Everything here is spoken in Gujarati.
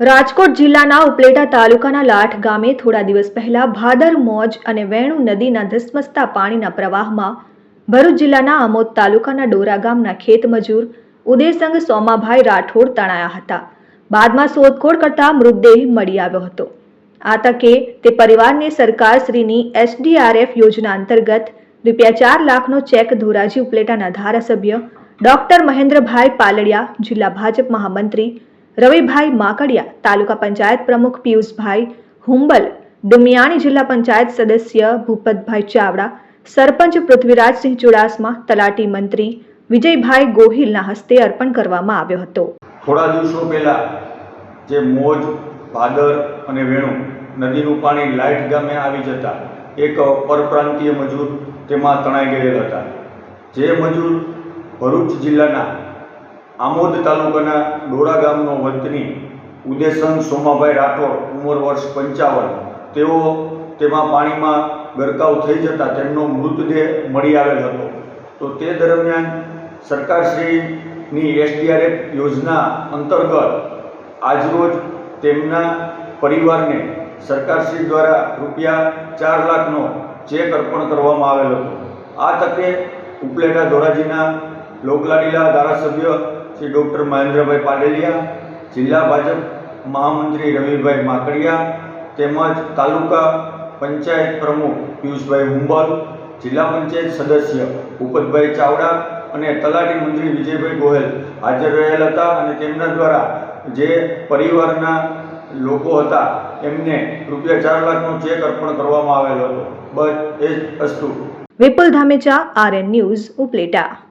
રાજકોટ જિલ્લાના ઉપલેટા તાલુકાના લાઠ ગામે થોડા દિવસ પહેલા ભાદર, મોજ અને વેણુ નદીના ધસમસતા પાણીના પ્રવાહમાં ભરૂચ જિલ્લાના આમોદ તાલુકાના ડોરા ગામના ખેત મજૂર ઉદયસંગ સોમાભાઈ રાઠોડ તણાયા હતા. બાદમાં શોધખોળ કરતા મૃતદેહ મળી આવ્યો હતો. આ તકે તે પરિવારને સરકારશ્રીની એસડીઆરએફ યોજના અંતર્ગત રૂપિયા ચાર લાખનો ચેક ધોરાજી ઉપલેટાના ધારાસભ્ય ડોક્ટર મહેન્દ્રભાઈ પાલડિયા, જિલ્લા ભાજપ મહામંત્રી રવિભાઈ માકડિયા, તાલુકા પંચાયત પ્રમુખ પિયુષભાઈ હુંબલ, ડુમિયાણી જિલ્લા પંચાયત સદસ્ય ભૂપતભાઈ ચાવડા, સરપંચ પૃથ્વીરાજસિંહ ચુડાસમા, તલાટી મંત્રી વિજયભાઈ ગોહિલના હસ્તે અર્પણ કરવામાં આવ્યો હતો. થોડા દિવસો પહેલા જે મોજ, ભાદર અને વેણુ નદીનું પાણી લાઇટ ગામે આવી જતા એક પરપ્રાંતીય મજૂર તેમાં તણાઈ ગયેલા હતા. જે મજૂર ભરૂચ જિલ્લાના આમોદ તાલુકાના ડોળા ગામનો વતની ઉદેસંગ સોમાભાઈ રાઠોડ ઉંમર વર્ષ પંચાવન. તેઓ તેમાં પાણીમાં ગરકાવ થઈ જતા તેમનો મૃતદેહ મળી આવેલ હતો. તો તે દરમિયાન સરકારશ્રીની એસડીઆરએફ યોજના અંતર્ગત આજરોજ તેમના પરિવારને સરકારશ્રી દ્વારા રૂપિયા ચાર લાખનો ચેક અર્પણ કરવામાં આવેલ હતો. આ તકે ઉપલેટા ધોરાજીના લોકલાડીલા ધારાસભ્ય શ્રી ડૉક્ટર મહેન્દ્રભાઈ પાડેલિયા, જિલ્લા ભાજપ મહામંત્રી રવિભાઈ માકડિયા તેમજ તાલુકા પંચાયત પ્રમુખ પિયુષભાઈ હુંબલ, જિલ્લા પંચાયત સદસ્ય ભૂપતભાઈ ચાવડા અને તલાટી મંત્રી વિજયભાઈ ગોહેલ હાજર રહેલા હતા અને તેમના દ્વારા જે પરિવારના લોકો હતા એમને રૂપિયા ચાર લાખનો ચેક અર્પણ કરવામાં આવેલો હતો. બસ એ જ અસ્તુ વિપુલ ધામેચા, આરએન ન્યૂઝ ઉપલેટા.